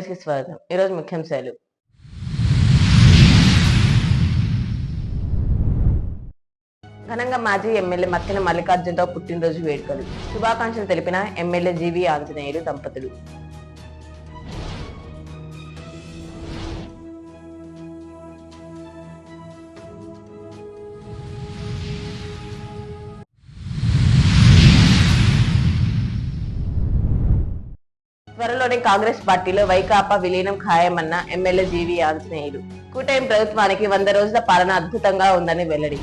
నమస్కారం వెనుకటి స్వాగతం ఈరోజు ముఖ్యాంశాలు ఘనంగా మాజీ ఎమ్మెల్యే మత్తిన మల్లికార్జునరావు పుట్టినరోజు వేడుకలు. శుభాకాంక్షలు తెలిపిన ఎమ్మెల్యే జీవి ఆంజనేయులు దంపతులు. త్వరలోనే కాంగ్రెస్ పార్టీలో వైకాపా విలీనం ఖాయమన్న ఎమ్మెల్యే జీవి ఆంజనేయుడు కూటమి ప్రభుత్వానికి వంద రోజుల పాలన అద్భుతంగా ఉందని వెల్లడి.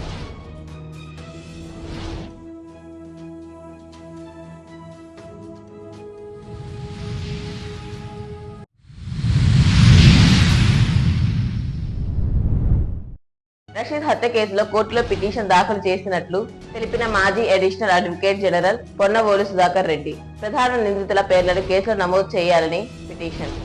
హత్య కేసులో కోర్టులో పిటిషన్ దాఖలు చేసినట్లు తెలిపిన మాజీ additional advocate general Ponnavolu Sudhakar Reddy. ప్రధాన నిందితుల పేర్లను కేసులో నమోదు చేయాలని పిటిషన్.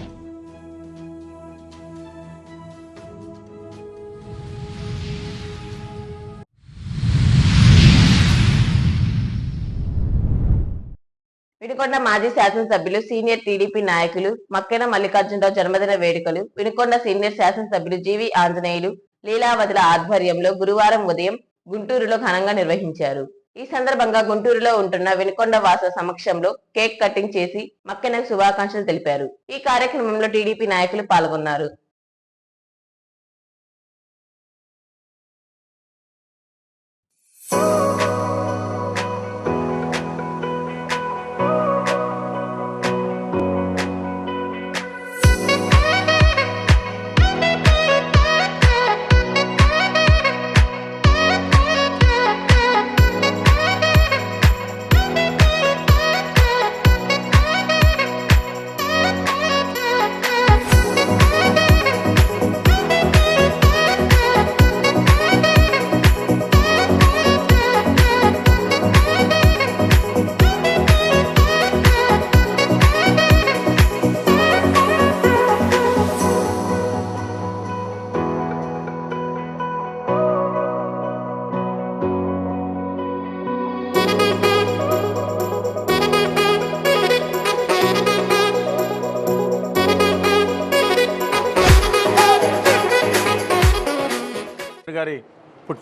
వినుకొండ మాజీ శాసనసభ్యులు సీనియర్ టీడీపీ నాయకులు మక్కెన మల్లికార్జునరావు జన్మదిన వేడుకలు వినుకొండ సీనియర్ శాసనసభ్యులు జీవి ఆంజనేయులు లీలావతుల ఆధ్వర్యంలో గురువారం ఉదయం గుంటూరులో ఘనంగా నిర్వహించారు. ఈ సందర్భంగా గుంటూరులో ఉంటున్న వెనుకొండ వాస సమక్షంలో కేక్ కటింగ్ చేసి మక్కెనకు శుభాకాంక్షలు తెలిపారు. ఈ కార్యక్రమంలో టీడీపీ నాయకులు పాల్గొన్నారు.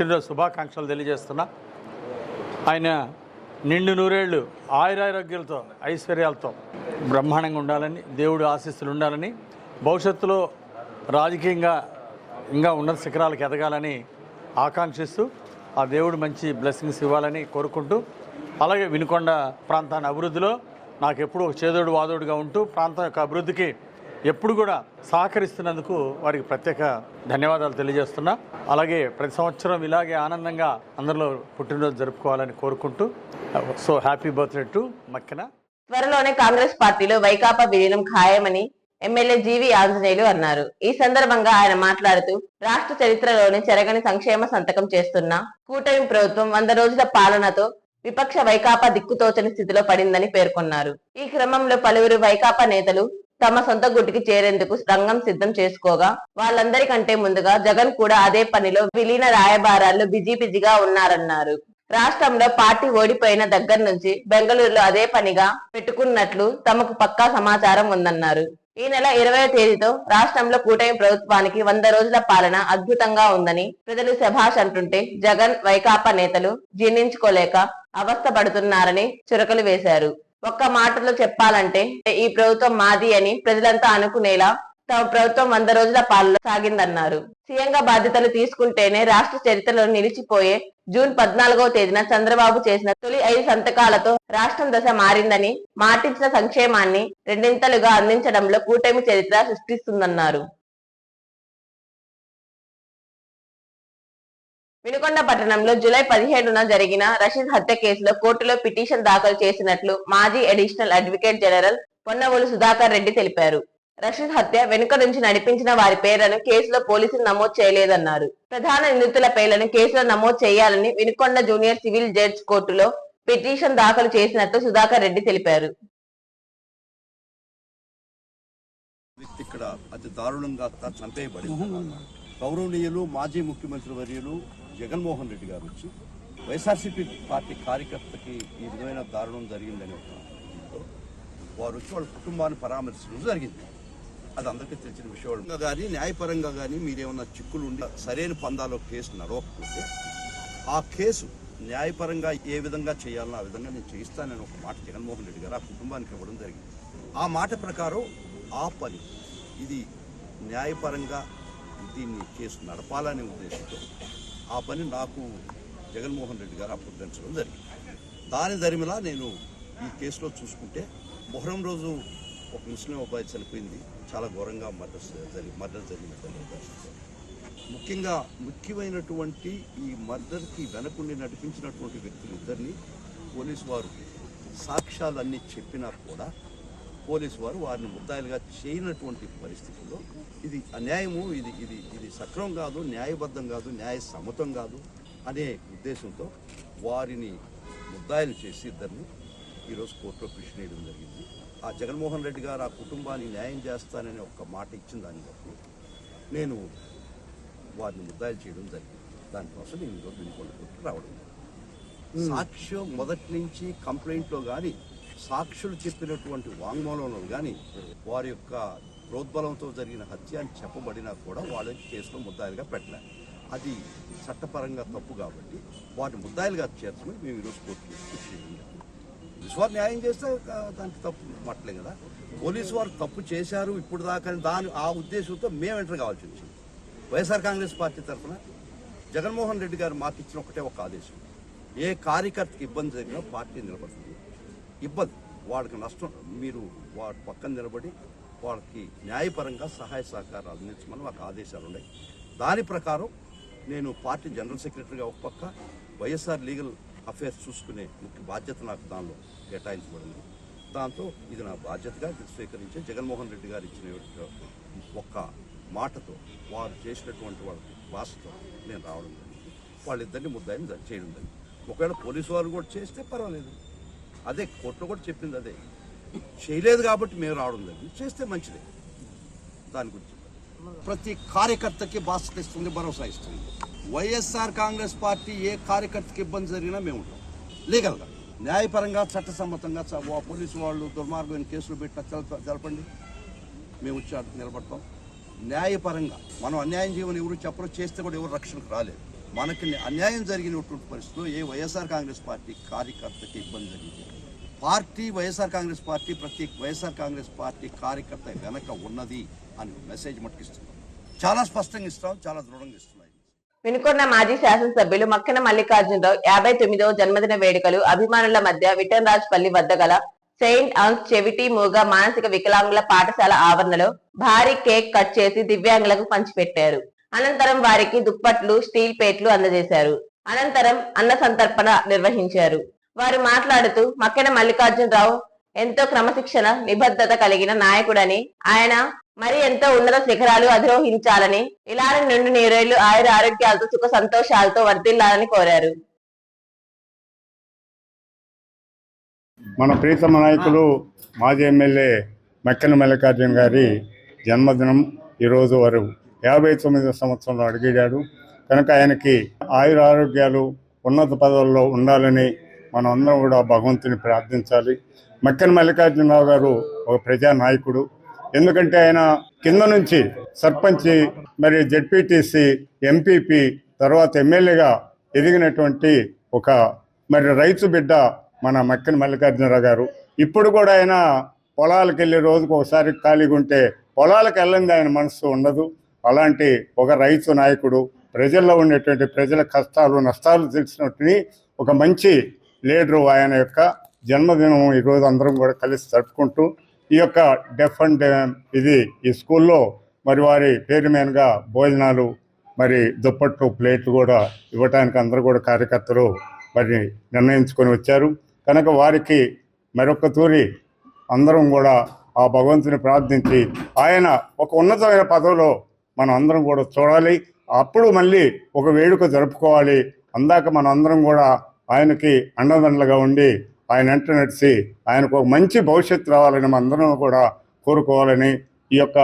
పుట్టినరోజు శుభాకాంక్షలు తెలియజేస్తున్నా. ఆయన నిండు నూరేళ్ళు ఆయురారోగ్యాలతో ఐశ్వర్యాలతో బ్రహ్మాండంగా ఉండాలని దేవుడు ఆశీస్సులు ఉండాలని భవిష్యత్తులో రాజకీయంగా ఇంకా ఉన్నత శిఖరాలకు ఎదగాలని ఆకాంక్షిస్తూ ఆ దేవుడు మంచి బ్లెస్సింగ్స్ ఇవ్వాలని కోరుకుంటూ అలాగే వినుకొండ ప్రాంతాన్ని అభివృద్ధిలో నాకు ఎప్పుడూ ఒక చేదోడు వాదోడుగా ఉంటూ ప్రాంతం యొక్క అభివృద్ధికి ఎప్పుడు కూడా సహకరిస్తున్నందుకు వారికి ప్రత్యేక ధన్యవాదాలు తెలియజేస్తున్నా. అలాగే ప్రతి సంవత్సరం ఇలాగే ఆనందంగా అందరిలో పుట్టినరోజు జరుపుకోవాలని కోరుకుంటూ so happy birthday to Makkina. త్వరలోనే కాంగ్రెస్ పార్టీలో వైకాపా విలీనం ఖాయమని ఎమ్మెల్యే జీవి ఆంజనేయులు అన్నారు. ఈ సందర్భంగా ఆయన మాట్లాడుతూ రాష్ట్ర చరిత్రలోని చెరగని సంక్షేమ సంతకం చేస్తున్న కూటమి ప్రభుత్వం వంద రోజుల పాలనతో విపక్ష వైకాపా దిక్కుతోచని స్థితిలో పడిందని పేర్కొన్నారు. ఈ క్రమంలో పలువురు వైకాపా నేతలు తమ సొంత గుట్టుకి చేరేందుకు రంగం సిద్ధం చేసుకోగా. వాళ్ళందరికంటే ముందుగా జగన్ కూడా అదే పనిలో విలీన రాయబారాల్లో బిజీ బిజీగా ఉన్నారన్నారు. రాష్ట్రంలో పార్టీ ఓడిపోయిన దగ్గర నుంచి బెంగళూరులో అదే పనిగా పెట్టుకున్నట్లు తమకు పక్కా సమాచారం ఉందన్నారు. ఈ నెల ఇరవై తేదీతో రాష్ట్రంలో కూటమి ప్రభుత్వానికి వంద రోజుల పాలన అద్భుతంగా ఉందని ప్రజలు శభాష్ అంటుంటే జగన్ వైకాపా నేతలు జీర్ణించుకోలేక అవస్థ పడుతున్నారని చురకలు వేశారు. ఒక్క మాటలో చెప్పాలంటే ఈ ప్రభుత్వం మాది అని ప్రజలంతా అనుకునేలా తమ ప్రభుత్వం వంద రోజుల పాలన సాగిందన్నారు. సీఎంగా బాధ్యతలు తీసుకుంటేనే రాష్ట్ర చరిత్రలో నిలిచిపోయే జూన్ పద్నాలుగవ తేదీన చంద్రబాబు చేసిన తొలి ఐదు సంతకాలతో రాష్ట్రం దశ మారిందని మాటించిన సంక్షేమాన్ని రెండింతలుగా అందించడంలో కూటమి చరిత్ర సృష్టిస్తుందన్నారు. వినుకొండ పట్టణంలో జూలై పదిహేడున జరిగిన రషీద్ హత్య కేసులో కోర్టులో పిటిషన్ దాఖలు చేసినట్లు మాజీ additional advocate general Ponnavolu Sudhakar Reddy తెలిపారు. రషీద్ హత్య వెనుక నుంచి నడిపించిన వారి పేర్లను కేసులో పోలీసులు నమోదు చేయలేదన్నారు. ప్రధాన నిందితుల పేర్లను కేసులో నమోదు చేయాలని వినుకొండ జూనియర్ సివిల్ జడ్జ్ కోర్టులో పిటిషన్ దాఖలు చేసినట్లు సుధాకర్ రెడ్డి తెలిపారు. ఇక్కడ అతి దారుణంగా చంపేయబడింది. గౌరవనీయులు మాజీ ముఖ్యమంత్రి వర్యులు జగన్మోహన్ రెడ్డి గారు వచ్చి వైఎస్ఆర్సీపీ పార్టీ కార్యకర్తకి ఈ విధమైన దారుణం జరిగిందని ఒక వారు వచ్చి వాళ్ళ కుటుంబాన్ని పరామర్శించడం జరిగింది. అది అందరికీ తెలిసిన విషయం. కానీ న్యాయపరంగా కానీ మీరేమన్నా చిక్కులు ఉండి సరైన పందాలో కేసు నడవకపోతే ఆ కేసు న్యాయపరంగా ఏ విధంగా చేయాలన్నా ఆ విధంగా నేను చేయిస్తానని ఒక మాట జగన్మోహన్ రెడ్డి గారు ఆ కుటుంబానికి ఇవ్వడం జరిగింది. ఆ మాట ప్రకారం ఆ పని ఇది న్యాయపరంగా దీన్ని కేసు నడపాలనే ఉద్దేశంతో ఆ పని నాకు జగన్మోహన్ రెడ్డి గారు అప్పగించడం జరిగింది. దాని దరిమిలా నేను ఈ కేసులో చూసుకుంటే మొహరం రోజు ఒక ముస్లిం అబ్బాయి చనిపోయింది. చాలా ఘోరంగా మర్డర్ జరిగి మర్డర్ జరిగినటువంటి ముఖ్యంగా ముఖ్యమైనటువంటి ఈ మర్డర్కి వెనకుండి నడిపించినటువంటి వ్యక్తులు ఇద్దరిని పోలీసు వారు సాక్ష్యాలన్నీ చెప్పినా కూడా పోలీసు వారు వారిని ముద్దాయిలుగా చేయనటువంటి పరిస్థితుల్లో ఇది అన్యాయము ఇది ఇది ఇది సక్రమం కాదు న్యాయబద్ధం కాదు న్యాయ సమ్మతం కాదు అనే ఉద్దేశంతో వారిని ముద్దాయిలు చేసి ఇద్దరిని ఈరోజు కోర్టులో పిటిషన్ వేయడం జరిగింది. ఆ జగన్మోహన్ రెడ్డి గారు ఆ కుటుంబానికి న్యాయం చేస్తానని ఒక మాట ఇచ్చిన దాన్ని బట్టి నేను వారిని ముద్దాయిలు చేయడం జరిగింది. దానికోసం నేను ఈరోజు కోర్టుకు రావడం. సాక్ష్యం మొదటి నుంచి కంప్లైంట్లో కానీ సాక్షులు చెప్పినటువంటి వాంగ్మూలంలో కానీ వారి యొక్క ప్రోద్బలంతో జరిగిన హత్య అని చెప్పబడినా కూడా వాళ్ళకి కేసులో ముద్దాయిలుగా పెట్టలేదు అది చట్టపరంగా తప్పు కాబట్టి వాటిని ముద్దాయిలుగా చేర్చమని మేము ఈరోజు కోర్టుకి పోలీసు వారు న్యాయం చేస్తే దానికి తప్పు మట్టలేం కదా. పోలీసు వారు తప్పు చేశారు ఇప్పుడు దాకా దాని ఆ ఉద్దేశంతో మేము ఎంటర్ కావాల్సి వచ్చింది. వైఎస్ఆర్ కాంగ్రెస్ పార్టీ తరఫున జగన్మోహన్ రెడ్డి గారు మాకు ఇచ్చిన ఒకటే ఒక ఆదేశం. ఏ కార్యకర్తకి ఇబ్బంది జరిగినా పార్టీ నిలబడుతుంది. ఇబ్బంది. వాళ్ళకి నష్టం మీరు వాడి పక్కన నిలబడి వాళ్ళకి న్యాయపరంగా సహాయ సహకారాలు అందించమని మాకు ఆదేశాలు ఉన్నాయి. దాని ప్రకారం నేను పార్టీ జనరల్ సెక్రటరీగా ఒక పక్క వైఎస్ఆర్ లీగల్ అఫైర్స్ చూసుకునే ముఖ్య బాధ్యత నాకు దానిలో కేటాయించబడింది. దాంతో ఇది నా బాధ్యతగా స్వీకరించి జగన్మోహన్ రెడ్డి గారు ఇచ్చిన ఒక్క మాటతో వారు చేసినటువంటి వాళ్ళ భాషతో నేను రావడం జరిగింది. వాళ్ళిద్దరిని ముద్దాయిని చేయడం జరిగింది. ఒకవేళ పోలీసు వారు కూడా చేస్తే పర్వాలేదు. అదే కోర్టులో కూడా చెప్పింది అదే. చేయలేదు కాబట్టి మేము రావడం జరిగింది చేస్తే మంచిదే. దాని గురించి. ప్రతి కార్యకర్తకి బాధ్యత ఇస్తుంది భరోసా ఇస్తుంది. వైఎస్ఆర్ కాంగ్రెస్ పార్టీ ఏ కార్యకర్తకి ఇబ్బంది జరిగినా మేము ఉంటాం. లీగల్గా. న్యాయపరంగా చట్టసమ్మతంగా పోలీసు వాళ్ళు దుర్మార్గమైన కేసులు పెట్టిన తెలప- తెలపండి. మేము వచ్చి నిలబడతాం. న్యాయపరంగా మనం అన్యాయం చేయమని ఎవరు చెప్పరు చేస్తే కూడా ఎవరు రక్షణకు రాలేదు. మనకి అన్యాయం జరిగినటువంటి పరిస్థితుల్లో ఏ వైఎస్ఆర్ కాంగ్రెస్ పార్టీ కార్యకర్తకి ఇబ్బంది జరిగింది పార్టీ వైఎస్ఆర్ కాంగ్రెస్ పార్టీ ప్రతి వైఎస్ఆర్ కాంగ్రెస్ పార్టీ కార్యకర్త వెనక ఉన్నది అని మెసేజ్ మట్టుకిస్తున్నాం చాలా స్పష్టంగా ఇస్తాం చాలా దృఢంగా ఇస్తున్నాం. వినుకొండ మాజీ శాసనసభ్యులు మక్కన మల్లికార్జునరావు యాభై తొమ్మిదవ జన్మదిన వేడుకలు అభిమానుల మధ్య విటన్ రాజ్ పల్లి వద్ద గల సెయింట్ అంగ్ చెవిటి మూగ మానసిక వికలాంగుల పాఠశాల ఆవరణలో భారీ కేక్ కట్ చేసి దివ్యాంగులకు పంచిపెట్టారు. అనంతరం వారికి దుప్పట్లు స్టీల్ ప్లేట్లు అందజేశారు. అనంతరం అన్న సంతర్పణ నిర్వహించారు. వారు మాట్లాడుతూ మక్కెన మల్లికార్జునరావు ఎంతో క్రమశిక్షణ నిబద్ధత కలిగిన నాయకుడని ఆయన మరి ఎంతో ఉన్నత శిఖరాలు అధిరోహించాలని ఇలాంటి నుండి నీరేళ్ళు ఆయుర ఆరోగ్యాలతో సుఖ సంతోషాలతో వర్ధిల్లాలని కోరారు. మన ప్రీతమ నాయకులు మాజీ ఎమ్మెల్యే మక్కెన మల్లికార్జున గారి జన్మదినం ఈరోజు వారు యాభై తొమ్మిదో సంవత్సరంలో అడిగాడు. కనుక ఆయనకి ఆయుర ఆరోగ్యాలు ఉన్నత పదవుల్లో ఉండాలని మనం అందరం కూడా భగవంతుని ప్రార్థించాలి. మక్కెన మల్లికార్జునరావు గారు ఒక ప్రజా నాయకుడు ఎందుకంటే ఆయన కింద నుంచి సర్పంచి మరి జెడ్పీటీసీ ఎంపీపీ తర్వాత ఎమ్మెల్యేగా ఎదిగినటువంటి ఒక మరి రైతు బిడ్డ మన మక్కిన మల్లికార్జునరావు గారు. ఇప్పుడు కూడా ఆయన పొలాలకు వెళ్ళి రోజుకు ఒకసారి ఖాళీగా ఉంటే పొలాలకు వెళ్ళింది ఆయన మనసు ఉండదు. అలాంటి ఒక రైతు నాయకుడు ప్రజల్లో ఉండేటువంటి ప్రజల కష్టాలు నష్టాలు తెలిసినట్టుని ఒక మంచి లీడరు ఆయన యొక్క జన్మదినం ఈరోజు అందరం కూడా కలిసి జరుపుకుంటూ ఈ యొక్క డెఫ్ అండ్ ఇది ఈ స్కూల్లో మరి వారి పేరు మీదగా భోజనాలు మరి దుప్పట్లు ప్లేట్లు కూడా ఇవ్వటానికి అందరూ కూడా కార్యకర్తలు మరి నిర్ణయించుకొని వచ్చారు. కనుక వారికి మరొక తూరి అందరం కూడా ఆ భగవంతుని ప్రార్థించి ఆయన ఒక ఉన్నతమైన పదవిలో మనం అందరం కూడా చూడాలి. అప్పుడు మళ్ళీ ఒక వేడుక జరుపుకోవాలి. అందాక మనం అందరం కూడా ఆయనకి అండదండలుగా ఉండి ఆయన వెంట నడిచి ఆయనకు ఒక మంచి భవిష్యత్తు రావాలని మనందరం అందరం కూడా కోరుకోవాలని ఈ యొక్క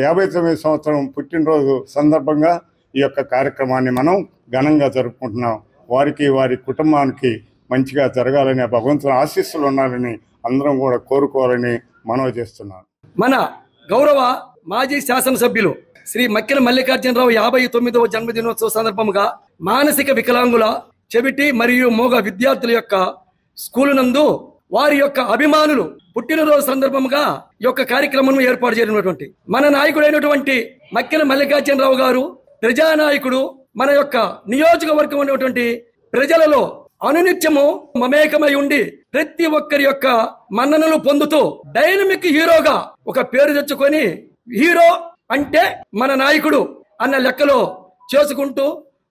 యాభై తొమ్మిది సంవత్సరం పుట్టినరోజు సందర్భంగా ఈ యొక్క కార్యక్రమాన్ని మనం ఘనంగా జరుపుకుంటున్నాం. వారికి వారి కుటుంబానికి మంచిగా జరగాలని భగవంతుని ఆశీస్సులు ఉండాలని అందరం కూడా కోరుకోవాలని మనవి చేస్తున్నాను మన గౌరవ మాజీ శాసనసభ్యులు శ్రీ మక్కిన మల్లికార్జునరావు యాభై తొమ్మిదవ జన్మదినోత్సవ సందర్భంగా మానసిక వికలాంగుల చెవిటి మరియు మోగ విద్యార్థుల యొక్క స్కూలు నందు వారి యొక్క అభిమానులు పుట్టినరోజు సందర్భంగా ఈ యొక్క కార్యక్రమం ఏర్పాటు చేసినటువంటి మన నాయకుడైనటువంటి మక్కిన మల్లికార్జునరావు గారు ప్రజానాయకుడు మన యొక్క నియోజకవర్గం ఉన్నటువంటి ప్రజలలో అనునిత్యము మమేకమై ఉండి ప్రతి ఒక్కరి యొక్క మన్ననలు పొందుతూ డైనమిక్ హీరోగా ఒక పేరు తెచ్చుకొని హీరో అంటే మన నాయకుడు అన్న లెక్కలో చేసుకుంటూ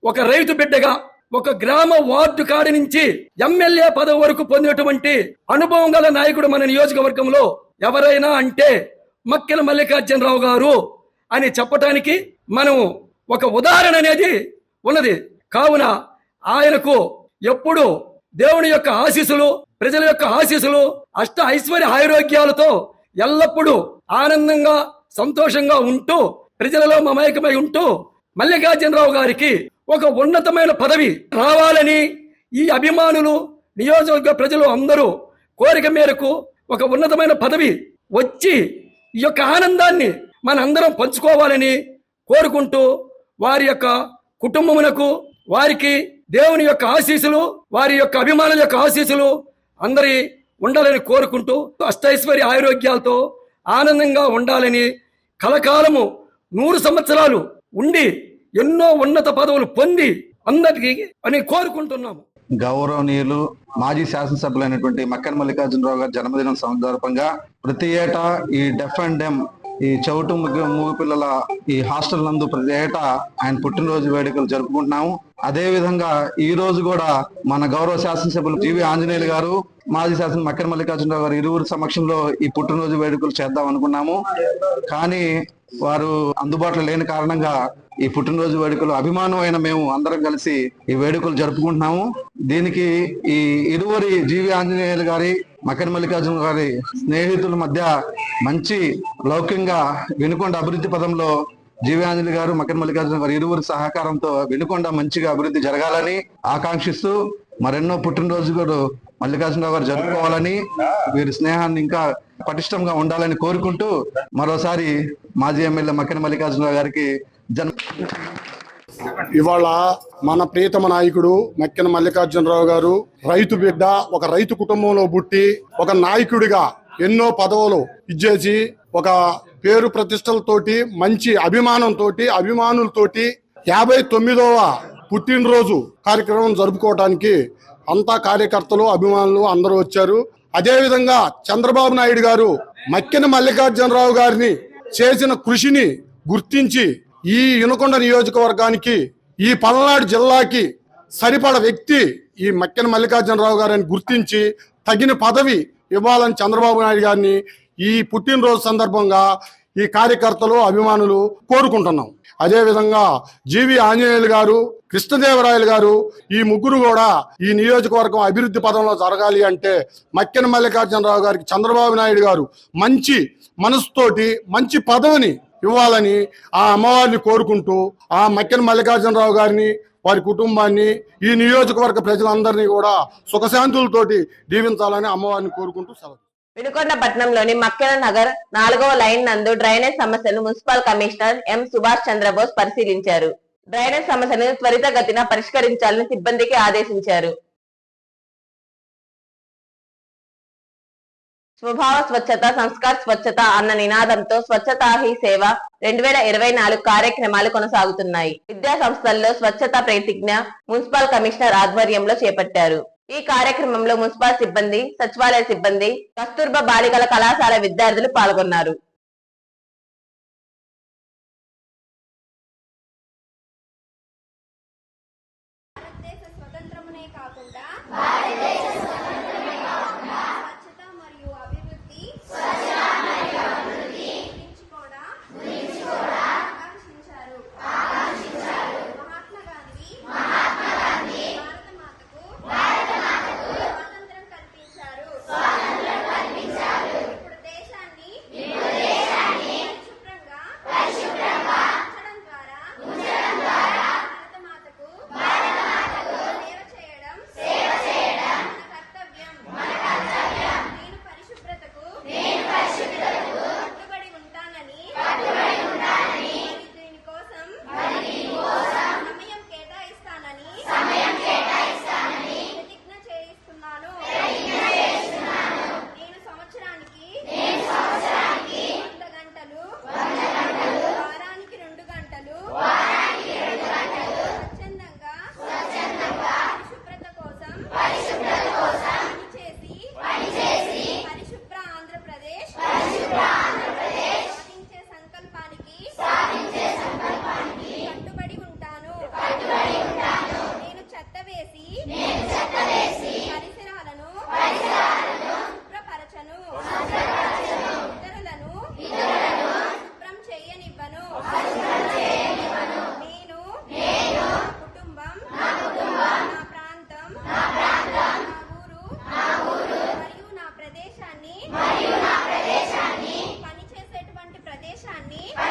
ఒక రైతు బిడ్డగా ఒక గ్రామ వార్డు కాడి నుంచి ఎమ్మెల్యే పదవి వరకు పొందినటువంటి అనుభవం గల నాయకుడు మన నియోజకవర్గంలో ఎవరైనా అంటే మక్కెల మల్లికార్జునరావు గారు అని చెప్పటానికి మనం ఒక ఉదాహరణ అనేది ఉన్నది. కావున ఆయనకు ఎప్పుడు దేవుని యొక్క ఆశీస్సులు ప్రజల యొక్క ఆశీస్సులు అష్ట ఐశ్వర్య ఆరోగ్యాలతో ఎల్లప్పుడూ ఆనందంగా సంతోషంగా ఉంటూ ప్రజలలో మమేకమై ఉంటూ మల్లికార్జునరావు గారికి ఒక ఉన్నతమైన పదవి రావాలని ఈ అభిమానులు నియోజకవర్గ ప్రజలు అందరూ కోరిక మేరకు ఒక ఉన్నతమైన పదవి వచ్చి ఈ యొక్క ఆనందాన్ని మనందరం పంచుకోవాలని కోరుకుంటూ వారి యొక్క కుటుంబమునకు వారికి దేవుని యొక్క ఆశీస్సులు వారి యొక్క అభిమానుల యొక్క ఆశీస్సులు అందరి ఉండాలని కోరుకుంటూ అష్టైశ్వర్య ఆరోగ్యాలతో ఆనందంగా ఉండాలని కలకాలము నూరు సంవత్సరాలు ఉండి ఎన్నో ఉన్నత పదవులు పొంది అందరికీ అని కోరుకుంటున్నాము. గౌరవనీయులు మాజీ శాసనసభ్యులైనటువంటి మక్కన్ మల్లికార్జునరావు గారి జన్మదినం సందర్భంగా ప్రతి ఏటా ఈ డెఫ్ అండ్ డెమ్ ఈ చౌటు ముగ్గు మూగ పిల్లల ఈ హాస్టల్ నందు ప్రతి ఏటా ఆయన పుట్టినరోజు వేడుకలు జరుపుకుంటున్నాము. అదే విధంగా ఈ రోజు కూడా మన గౌరవ శాసనసభ్యులు జీవి ఆంజనేయులు గారు మాజీ శాసన మక్కర మల్లికార్జునరావు గారు ఇరువురు సమక్షంలో ఈ పుట్టినరోజు వేడుకలు చేద్దాం అనుకున్నాము. కానీ వారు అందుబాటులో లేని కారణంగా ఈ పుట్టినరోజు వేడుకలు అభిమానమైన మేము అందరం కలిసి ఈ వేడుకలు జరుపుకుంటున్నాము. దీనికి ఈ ఇరువురి జీవి ఆంజనేయులు గారి మకర మల్లికార్జున గారి స్నేహితుల మధ్య మంచి లౌక్యంగా వినుకొండ అభివృద్ధి పదంలో జీవి ఆంజనేయులు గారు మకర మల్లికార్జున గారు ఇరువురి సహకారంతో వినుకొండ మంచిగా అభివృద్ధి జరగాలని ఆకాంక్షిస్తూ మరెన్నో పుట్టినరోజు కూడా మల్లికార్జునరావు గారు జరుపుకోవాలని వీరి స్నేహాన్ని ఇంకా పటిష్టంగా ఉండాలని కోరుకుంటూ మరోసారి మాజీ ఎమ్మెల్యే మకర మల్లికార్జునరావు గారికి జన్ ఇవాళ మన ప్రియతమ నాయకుడు మెక్కెన మల్లికార్జునరావు గారు రైతు బిడ్డ ఒక రైతు కుటుంబంలో పుట్టి ఒక నాయకుడిగా ఎన్నో పదవులు ఇచ్చేసి ఒక పేరు ప్రతిష్టలతోటి మంచి అభిమానంతో అభిమానులతోటి యాభై తొమ్మిదవ పుట్టినరోజు కార్యక్రమం జరుపుకోవడానికి అంతా కార్యకర్తలు అభిమానులు అందరూ వచ్చారు. అదేవిధంగా చంద్రబాబు నాయుడు గారు మక్కెన మల్లికార్జునరావు గారిని చేసిన కృషిని గుర్తించి ఈ యునకొండ నియోజకవర్గానికి ఈ పల్నాడు జిల్లాకి సరిపడ వ్యక్తి ఈ మక్కెన మల్లికార్జునరావు గారిని గుర్తించి తగిన పదవి ఇవ్వాలని చంద్రబాబు నాయుడు గారిని ఈ పుట్టినరోజు సందర్భంగా ఈ కార్యకర్తలు అభిమానులు కోరుకుంటున్నాం. అదేవిధంగా జీవి ఆంజనేయులు గారు కృష్ణదేవరాయలు గారు ఈ ముగ్గురు కూడా ఈ నియోజకవర్గం అభివృద్ధి పదంలో జరగాలి అంటే మక్కెన మల్లికార్జునరావు గారికి చంద్రబాబు నాయుడు గారు మంచి మనసుతోటి మంచి పదవిని ఇవ్వాలని ఆ అమ్మవారిని కోరుకుంటూ ఆ మక్కెన మల్లికార్జునరావు గారిని వారి కుటుంబాన్ని ఈ నియోజకవర్గ ప్రజలందరినీ కూడా సుఖశాంతులతోటి దీవించాలని అమ్మవారిని కోరుకుంటూ సెలవు. వినుకొండ పట్టణంలోని మక్కెన నగర్ నాలుగవ లైన్ నందు డ్రైనేజ్ సమస్యను municipal commissioner M Subhash Chandrabose పరిశీలించారు. డ్రైనేజ్ సమస్యను త్వరితగతిన పరిష్కరించాలని సిబ్బందికి ఆదేశించారు. స్వభావ స్వచ్ఛత సంస్కార్ స్వచ్ఛత అన్న నినాదంతో స్వచ్ఛతా హీ సేవ రెండు వేల ఇరవై నాలుగు కార్యక్రమాలు కొనసాగుతున్నాయి. విద్యా సంస్థల్లో స్వచ్ఛత ప్రతిజ్ఞ మున్సిపల్ కమిషనర్ ఆధ్వర్యంలో చేపట్టారు. ఈ కార్యక్రమంలో మున్సిపల్ సిబ్బంది సచివాలయ సిబ్బంది కస్తూర్బా బాలికల కళాశాల విద్యార్థులు పాల్గొన్నారు. me.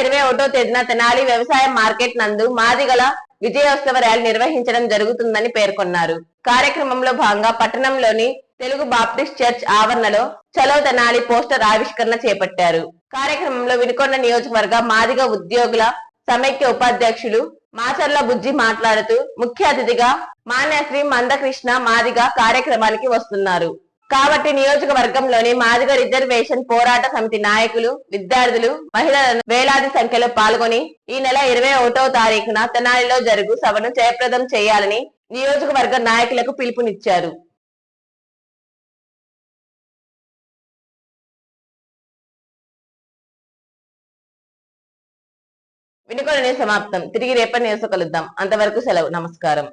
ఇరవై ఒకటో తేదీన తెనాలి వ్యవసాయ మార్కెట్ నందు మాదిగల విజయోత్సవ ర్యాలీ నిర్వహించడం జరుగుతుందని పేర్కొన్నారు. కార్యక్రమంలో భాగంగా పట్టణంలోని తెలుగు బాప్టిస్ట్ చర్చ్ ఆవరణలో చలో తెనాలి పోస్టర్ ఆవిష్కరణ చేపట్టారు. కార్యక్రమంలో వినుకొండ నియోజకవర్గ మాదిగ ఉద్యోగుల సమైక్య ఉపాధ్యక్షులు మాచర్ల బుజ్జి మాట్లాడుతూ ముఖ్య అతిథిగా మాన్యశ్రీ మందకృష్ణ మాదిగ కార్యక్రమానికి వస్తున్నారు. కాబట్టి నియోజకవర్గంలోని మాదిగ రిజర్వేషన్ పోరాట సమితి నాయకులు విద్యార్థులు మహిళలను వేలాది సంఖ్యలో పాల్గొని ఈ నెల ఇరవై ఒకటో తారీఖున తెనాలిలో జరుగు సభను జయప్రదం చేయాలని నియోజకవర్గ నాయకులకు పిలుపునిచ్చారు. వినుకొండనే సమాప్తం. తిరిగి రేపటి న్యూస్ కలుద్దాం. అంతవరకు సెలవు. నమస్కారం.